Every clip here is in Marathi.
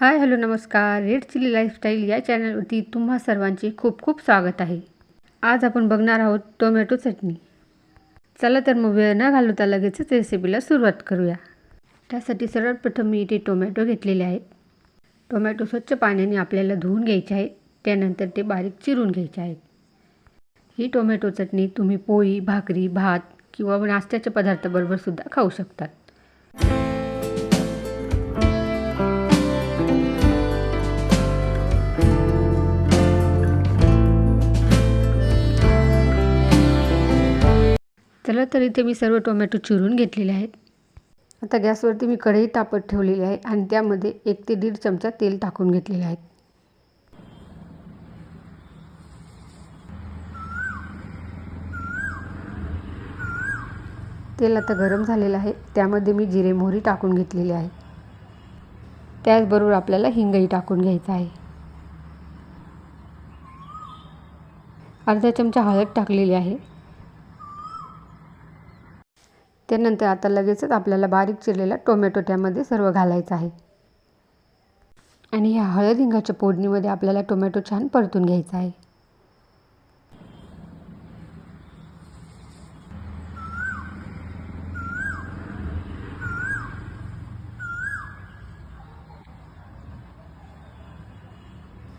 हाय हॅलो नमस्कार. रेड चिली लाईफस्टाईल या चॅनलवरती तुम्हा सर्वांचे खूप खूप स्वागत आहे. आज आपण बघणार आहोत टोमॅटो चटणी. चला तर मग वेळ न घालवता लगेचच रेसिपीला सुरुवात करूया. त्यासाठी सर्वप्रथम मी इथे टोमॅटो घेतलेले आहेत. टोमॅटो स्वच्छ पाण्याने आपल्याला धुवून घ्यायचे आहेत. त्यानंतर ते बारीक चिरून घ्यायचे आहेत. ही टोमॅटो चटणी तुम्ही पोळी भाकरी भात किंवा नाश्त्याच्या पदार्थाबरोबरसुद्धा खाऊ शकतात. चला तर इथे मी सर्व टोमॅटो चिरून घेतलेले आहेत. आता गॅसवरती मी कढई तापत ठेवलेली आहे आणि त्यामध्ये एक ते दीड चमचा तेल टाकून घेतलेले आहेत. तेल आता गरम झालेलं आहे. त्यामध्ये मी जिरे मोहरी टाकून घेतलेली आहे. त्याचबरोबर आपल्याला हिंगही टाकून घ्यायचं आहे. अर्धा चमचा हळद टाकलेली आहे. त्यानंतर आता लगेचच आपल्याला बारीक चिरलेला टोमॅटो त्यामध्ये सर्व घालायचं आहे. आणि ह्या हळद हिंगाच्या फोडणीमध्ये आपल्याला टोमॅटो छान परतून घ्यायचा आहे.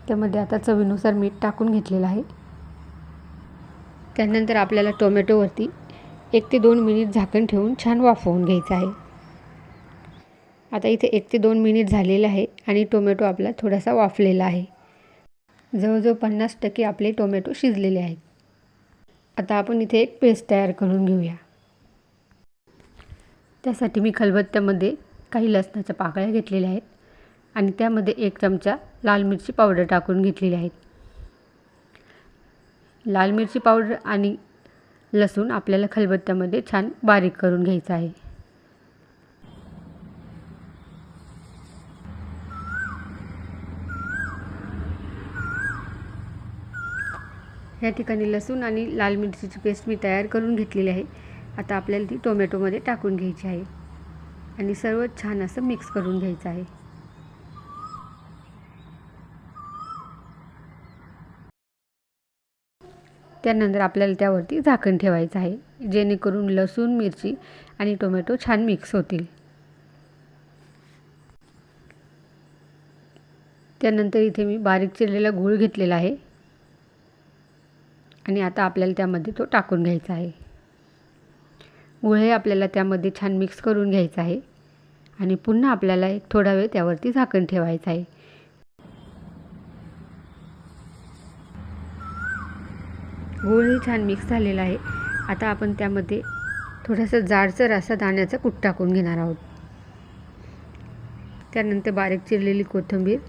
त्यामध्ये आता चवीनुसार मीठ टाकून घेतलेलं आहे. त्यानंतर आपल्याला टोमॅटोवरती एक ते दोन मिनिट झाकण ठेवून छान वाफवून घ्यायचं आहे. आता इथे एक ते दोन मिनिट झालेलं आहे आणि टोमॅटो आपला थोडासा वाफलेला आहे. जवळजवळ पन्नास टक्के आपले टोमॅटो शिजलेले आहेत. आता आपण इथे एक पेस्ट तयार करून घेऊया. त्यासाठी मी खलबत्त्यामध्ये काही लसणाच्या पाकळ्या घेतलेल्या आहेत आणि त्यामध्ये एक चमचा लाल मिरची पावडर टाकून घेतलेली आहेत लाल मिरची पावडर आणि लसूण आपल्याला खलबत्त्यामध्ये छान बारीक करून घ्यायचं आहे. या ठिकाणी लसूण आणि लाल मिरचीची पेस्ट मी तयार करून घेतलेली आहे. आता आपल्याला ती टोमॅटोमध्ये टाकून घ्यायची आहे. आणि सर्व छान असं मिक्स करून घ्यायचं आहे. त्यानंतर आपल्याला त्यावरती झाकण ठेवायचं आहे. जेणेकरून लसूण मिरची आणि टोमॅटो छान मिक्स होतील. त्यानंतर इथे मी बारीक चिरलेला गूळ घेतलेला आहे. आणि आता आपल्याला त्यामध्ये तो टाकून घ्यायचा आहे. गूळ हे आपल्याला त्यामध्ये छान मिक्स करून घ्यायचं आहे. आणि पुन्हा आपल्याला एक थोडा वेळ त्यावरती झाकण ठेवायचं आहे. गूळही छान मिक्स झालेला आहे. आता आपण त्यामध्ये थोडंसं जाडसर असा दाण्याचा कूट टाकून घेणार आहोत. त्यानंतर बारीक चिरलेली कोथिंबीर.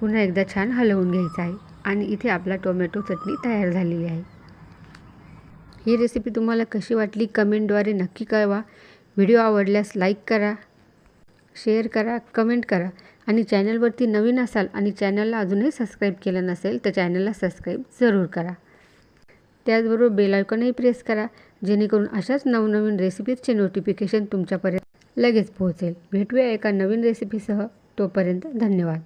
पुन्हा एकदा छान हलवून घ्यायचं आहे. आणि इथे आपला टोमॅटो चटणी तयार झालेली आहे. ही रेसिपी तुम्हाला कशी वाटली कमेंटद्वारे नक्की कळवा. व्हिडिओ आवडल्यास लाईक करा शेअर करा कमेंट करा. आणि चॅनलवरती नवीन असाल आणि चॅनलला अजूनही सबस्क्राईब केलं नसेल तर चॅनलला सबस्क्राईब जरूर करा. त्याचबरोबर बेल आयकॉनही प्रेस करा जेणेकरून अशाच नवनवीन रेसिपीजचे नोटिफिकेशन तुमच्यापर्यंत लगेच पोहोचेल. भेटूया एका नवीन रेसिपीसह तोपर्यंत धन्यवाद.